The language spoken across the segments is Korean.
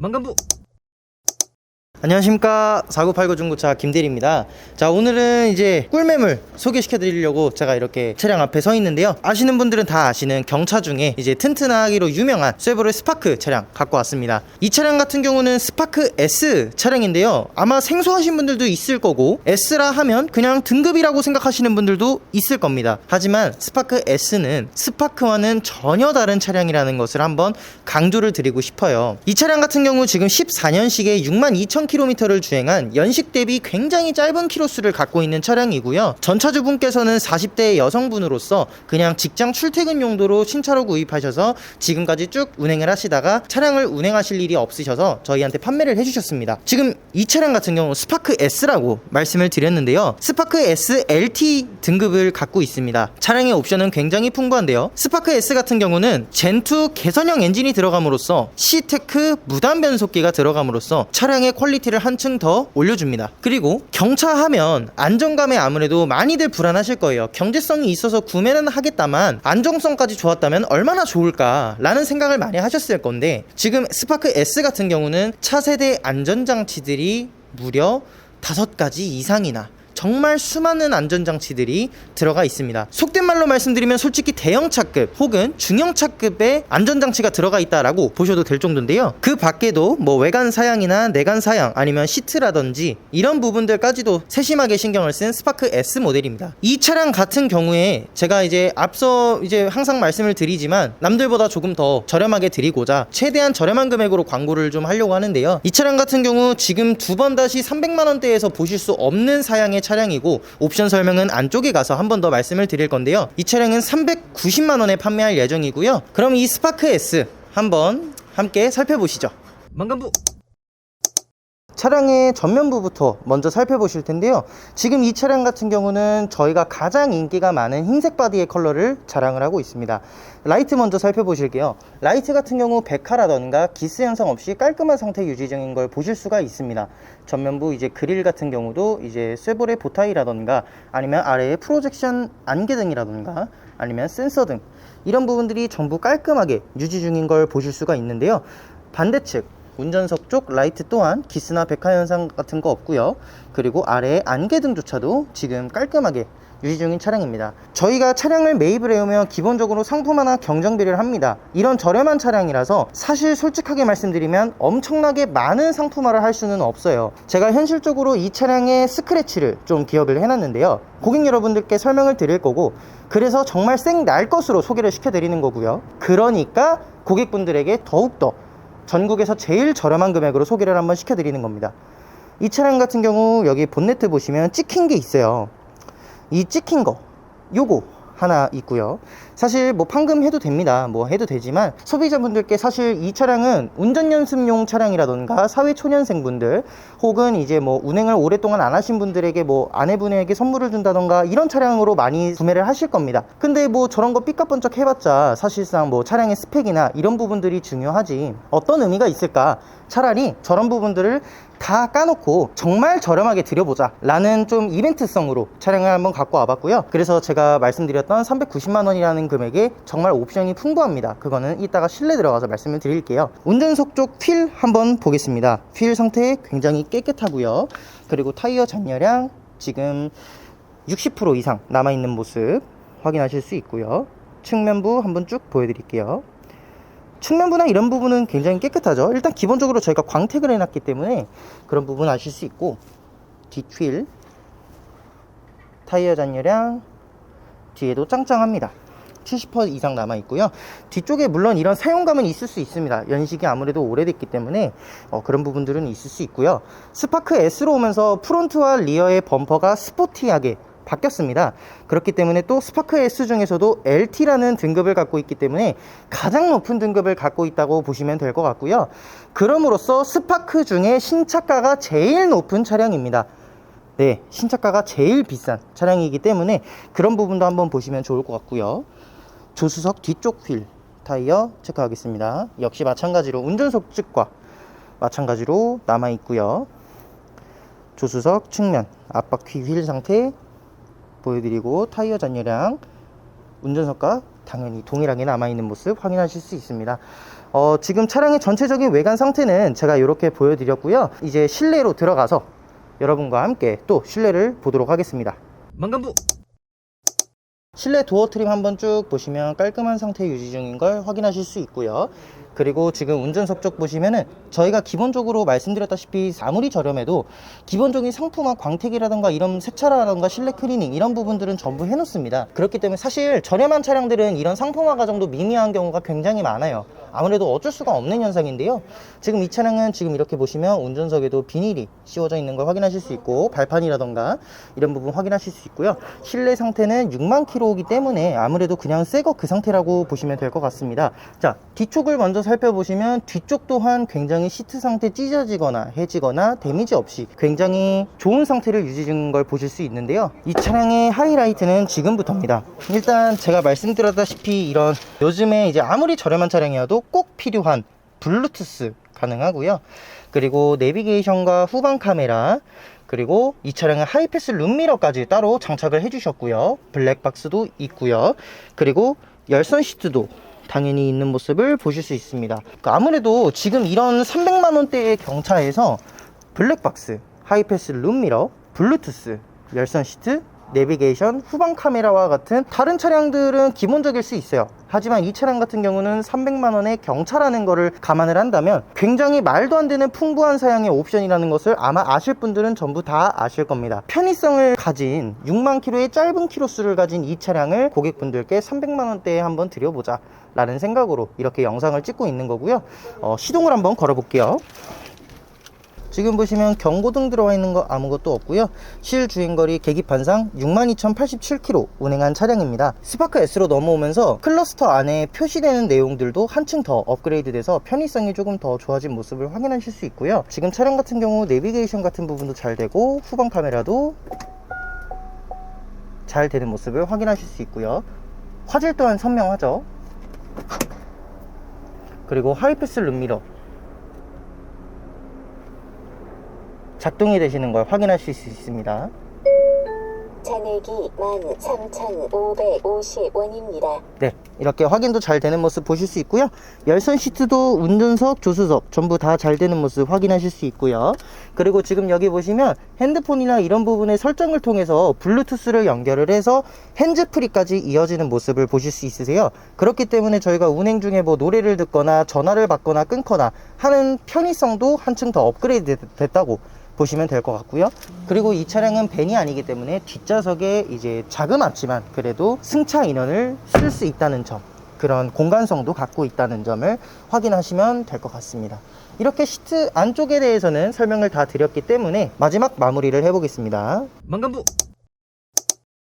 망간부 안녕하십니까. 4989 중고차 김대리입니다. 자 오늘은 이제 꿀매물 소개시켜 드리려고 제가 이렇게 차량 앞에 서 있는데요. 아시는 분들은 다 아시는 경차 중에 이제 튼튼하기로 유명한 쉐보레 스파크 차량 갖고 왔습니다. 이 차량 같은 경우는 스파크 S 차량인데요. 아마 생소하신 분들도 있을 거고 S라 하면 그냥 등급이라고 생각하시는 분들도 있을 겁니다. 하지만 스파크 S는 스파크와는 전혀 다른 차량이라는 것을 한번 강조를 드리고 싶어요. 이 차량 같은 경우 지금 14년식에 62,000km를 주행한 연식 대비 굉장히 짧은 키로수를 갖고 있는 차량이고요. 전차주분께서는 40대 여성분으로서 그냥 직장 출퇴근 용도로 신차로 구입하셔서 지금까지 쭉 운행을 하시다가 차량을 운행하실 일이 없으셔서 저희한테 판매를 해주셨습니다. 지금 이 차량 같은 경우 스파크 S라고 말씀을 드렸는데요. 스파크 S LT 등급을 갖고 있습니다. 차량의 옵션은 굉장히 풍부한데요. 스파크 S 같은 경우는 젠2 개선형 엔진이 들어감으로써 시테크 무단 변속기가 들어감으로써 차량의 퀄리티 를 한층 더 올려줍니다. 그리고 경차하면 안정감에 아무래도 많이들 불안하실 거예요. 경제성이 있어서 구매는 하겠다만 안정성까지 좋았다면 얼마나 좋을까라는 생각을 많이 하셨을 건데 지금 스파크 S 같은 경우는 차세대 안전장치들이 무려 다섯 가지 이상이나 정말 수많은 안전장치들이 들어가 있습니다. 속된 말로 말씀드리면 솔직히 대형차급 혹은 중형차급의 안전장치가 들어가 있다라고 보셔도 될 정도인데요. 그 밖에도 뭐 외관 사양이나 내관 사양 아니면 시트라든지 이런 부분들까지도 세심하게 신경을 쓴 스파크 S 모델입니다. 이 차량 같은 경우에 제가 이제 앞서 이제 항상 말씀을 드리지만 남들보다 조금 더 저렴하게 드리고자 최대한 저렴한 금액으로 광고를 좀 하려고 하는데요. 이 차량 같은 경우 지금 두 번 다시 300만 원대에서 보실 수 없는 사양의 차 량이고 옵션 설명은 안쪽에 가서 한 번 더 말씀을 드릴 건데요. 이 차량은 390만 원에 판매할 예정이고요. 그럼 이 스파크 S 한번 함께 살펴보시죠. 망간부 차량의 전면부부터 먼저 살펴보실 텐데요. 지금 이 차량 같은 경우는 저희가 가장 인기가 많은 흰색 바디의 컬러를 자랑을 하고 있습니다. 라이트 먼저 살펴보실게요. 라이트 같은 경우 백화라던가 기스 현상 없이 깔끔한 상태 유지 중인 걸 보실 수가 있습니다. 전면부 이제 그릴 같은 경우도 이제 쇠볼의 보타이라던가 아니면 아래에 프로젝션 안개등이라던가 아니면 센서 등 이런 부분들이 전부 깔끔하게 유지 중인 걸 보실 수가 있는데요. 반대측 운전석 쪽 라이트 또한 기스나 백화 현상 같은 거 없고요. 그리고 아래에 안개등조차도 지금 깔끔하게 유지 중인 차량입니다. 저희가 차량을 매입을 해오면 기본적으로 상품 하나 경정비를 합니다. 이런 저렴한 차량이라서 사실 솔직하게 말씀드리면 엄청나게 많은 상품화를 할 수는 없어요. 제가 현실적으로 이 차량의 스크래치를 좀 기억을 해놨는데요. 고객 여러분들께 설명을 드릴 거고 그래서 정말 생날 것으로 소개를 시켜드리는 거고요. 그러니까 고객분들에게 더욱더 전국에서 제일 저렴한 금액으로 소개를 한번 시켜드리는 겁니다. 이 차량 같은 경우 여기 본네트 보시면 찍힌 게 있어요. 이 찍힌 거, 요거 하나 있고요. 사실 뭐 판금 해도 됩니다. 뭐 해도 되지만 소비자분들께 사실 이 차량은 운전 연습용 차량이라던가 사회 초년생분들 혹은 이제 뭐 운행을 오랫동안 안 하신 분들에게 뭐 아내분에게 선물을 준다던가 이런 차량으로 많이 구매를 하실 겁니다. 근데 뭐 저런 거 삐까번쩍 해봤자 사실상 뭐 차량의 스펙이나 이런 부분들이 중요하지 어떤 의미가 있을까? 차라리 저런 부분들을 다 까놓고 정말 저렴하게 드려보자 라는 좀 이벤트성으로 차량을 한번 갖고 와봤고요 그래서 제가 말씀드렸던 390만 원이라는 금액에 정말 옵션이 풍부합니다. 그거는 이따가 실내 들어가서 말씀을 드릴게요. 운전석 쪽 휠 한번 보겠습니다. 휠 상태 굉장히 깨끗하고요. 그리고 타이어 잔여량 지금 60% 이상 남아있는 모습 확인하실 수 있고요. 측면부 한번 쭉 보여드릴게요. 측면부나 이런 부분은 굉장히 깨끗하죠. 일단 기본적으로 저희가 광택을 해놨기 때문에 그런 부분 아실 수 있고 뒷휠 타이어 잔여량 뒤에도 짱짱합니다. 70% 이상 남아 있고요. 뒤쪽에 물론 이런 사용감은 있을 수 있습니다. 연식이 아무래도 오래됐기 때문에 어, 그런 부분들은 있을 수 있고요. 스파크 S로 오면서 프론트와 리어의 범퍼가 스포티하게 바뀌었습니다. 그렇기 때문에 또 스파크 S 중에서도 LT라는 등급을 갖고 있기 때문에 가장 높은 등급을 갖고 있다고 보시면 될 것 같고요. 그럼으로써 스파크 중에 신차가가 제일 높은 차량입니다. 네, 신차가가 제일 비싼 차량이기 때문에 그런 부분도 한번 보시면 좋을 것 같고요. 조수석 뒤쪽 휠 타이어 체크하겠습니다. 역시 마찬가지로 운전석 측과 마찬가지로 남아 있고요. 조수석 측면 앞바퀴 휠 상태 보여드리고 타이어 잔여량 운전석과 당연히 동일하게 남아있는 모습 확인하실 수 있습니다 어, 지금 차량의 전체적인 외관 상태는 제가 이렇게 보여드렸고요. 이제 실내로 들어가서 여러분과 함께 또 실내를 보도록 하겠습니다. 망간부! 실내 도어 트림 한번 쭉 보시면 깔끔한 상태 유지 중인 걸 확인하실 수 있고요. 그리고 지금 운전석 쪽 보시면은 저희가 기본적으로 말씀드렸다시피 아무리 저렴해도 기본적인 상품화 광택이라던가 이런 세차라던가 실내 클리닝 이런 부분들은 전부 해놓습니다. 그렇기 때문에 사실 저렴한 차량들은 이런 상품화 과정도 미미한 경우가 굉장히 많아요. 아무래도 어쩔 수가 없는 현상인데요. 지금 이 차량은 지금 이렇게 보시면 운전석에도 비닐이 씌워져 있는 걸 확인하실 수 있고 발판이라던가 이런 부분 확인하실 수 있고요. 실내 상태는 6만 킬로이기 때문에 아무래도 그냥 새 거 그 상태라고 보시면 될 것 같습니다. 자, 뒤쪽을 먼저 살펴보시면 뒤쪽 또한 굉장히 시트 상태 찢어지거나 해지거나 데미지 없이 굉장히 좋은 상태를 유지 중인 걸 보실 수 있는데요. 이 차량의 하이라이트는 지금부터입니다. 일단 제가 말씀드렸다시피 이런 요즘에 이제 아무리 저렴한 차량이어도 꼭 필요한 블루투스 가능하고요. 그리고 내비게이션과 후방 카메라 그리고 이 차량은 하이패스 룸미러까지 따로 장착을 해주셨고요. 블랙박스도 있고요. 그리고 열선 시트도 당연히 있는 모습을 보실 수 있습니다. 그러니까 아무래도 지금 이런 300만 원대의 경차에서 블랙박스, 하이패스 룸미러, 블루투스, 열선 시트, 내비게이션, 후방 카메라와 같은 다른 차량들은 기본적일 수 있어요. 하지만 이 차량 같은 경우는 300만 원의 경차라는 거를 감안을 한다면 굉장히 말도 안 되는 풍부한 사양의 옵션이라는 것을 아마 아실 분들은 전부 다 아실 겁니다. 편의성을 가진 6만 킬로의 짧은 키로수를 가진 이 차량을 고객분들께 300만 원대에 한번 드려보자 라는 생각으로 이렇게 영상을 찍고 있는 거고요. 어, 시동을 한번 걸어 볼게요. 지금 보시면 경고등 들어와 있는 거 아무것도 없고요. 실 주행거리 계기판상 62,087km 운행한 차량입니다. 스파크 S로 넘어오면서 클러스터 안에 표시되는 내용들도 한층 더 업그레이드 돼서 편의성이 조금 더 좋아진 모습을 확인하실 수 있고요. 지금 차량 같은 경우 내비게이션 같은 부분도 잘 되고 후방 카메라도 잘 되는 모습을 확인하실 수 있고요. 화질 또한 선명하죠? 그리고 하이패스 룸미러 작동이 되시는 걸 확인하실 수 있습니다. 잔액이 13,550원입니다. 네, 이렇게 확인도 잘 되는 모습 보실 수 있고요. 열선 시트도 운전석, 조수석 전부 다 잘 되는 모습 확인하실 수 있고요. 그리고 지금 여기 보시면 핸드폰이나 이런 부분의 설정을 통해서 블루투스를 연결을 해서 핸즈프리까지 이어지는 모습을 보실 수 있으세요. 그렇기 때문에 저희가 운행 중에 뭐 노래를 듣거나 전화를 받거나 끊거나 하는 편의성도 한층 더 업그레이드 됐다고 보시면 될 것 같고요. 그리고 이 차량은 벤이 아니기 때문에 뒷좌석에 이제 자그맣지만 그래도 승차 인원을 쓸 수 있다는 점. 그런 공간성도 갖고 있다는 점을 확인하시면 될 것 같습니다. 이렇게 시트 안쪽에 대해서는 설명을 다 드렸기 때문에 마지막 마무리를 해보겠습니다. 망간부!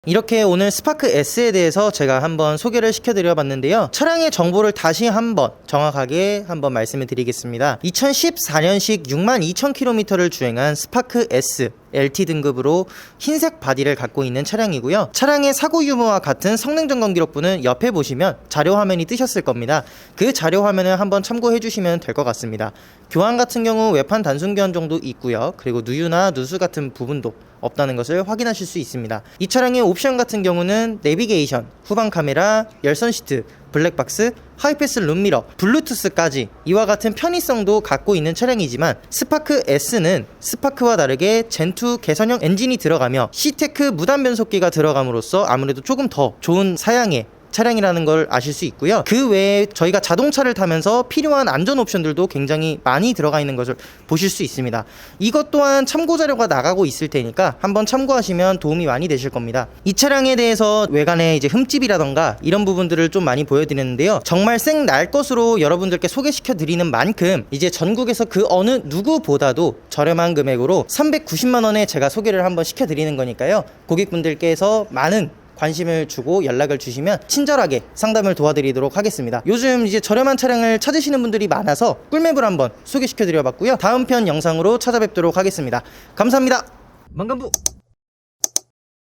이렇게 오늘 스파크 S에 대해서 제가 한번 소개를 시켜드려 봤는데요. 차량의 정보를 다시 한번 정확하게 한번 말씀을 드리겠습니다. 2014년식 62,000km를 주행한 스파크 S LT 등급으로 흰색 바디를 갖고 있는 차량이고요. 차량의 사고 유무와 같은 성능 점검 기록부는 옆에 보시면 자료 화면이 뜨셨을 겁니다. 그 자료 화면을 한번 참고해 주시면 될 것 같습니다. 교환 같은 경우 외판 단순 교환 정도 있고요. 그리고 누유나 누수 같은 부분도 없다는 것을 확인하실 수 있습니다. 이 차량의 옵션 같은 경우는 내비게이션, 후방 카메라, 열선 시트, 블랙박스, 하이패스 룸미러, 블루투스까지 이와 같은 편의성도 갖고 있는 차량이지만 스파크 S는 스파크와 다르게 젠2 개선형 엔진이 들어가며 C테크 무단 변속기가 들어감으로써 아무래도 조금 더 좋은 사양의 차량이라는 걸 아실 수 있고요. 그 외에 저희가 자동차를 타면서 필요한 안전 옵션들도 굉장히 많이 들어가 있는 것을 보실 수 있습니다. 이것 또한 참고 자료가 나가고 있을 테니까 한번 참고하시면 도움이 많이 되실 겁니다. 이 차량에 대해서 외관에 이제 흠집이라던가 이런 부분들을 좀 많이 보여드렸는데요. 정말 생 날 것으로 여러분들께 소개시켜 드리는 만큼 이제 전국에서 그 어느 누구보다도 저렴한 금액으로 390만 원에 제가 소개를 한번 시켜 드리는 거니까요. 고객분들께서 많은 관심을 주고 연락을 주시면 친절하게 상담을 도와드리도록 하겠습니다. 요즘 이제 저렴한 차량을 찾으시는 분들이 많아서 꿀맵을 한번 소개시켜 드려 봤고요. 다음 편 영상으로 찾아뵙도록 하겠습니다. 감사합니다. 망간부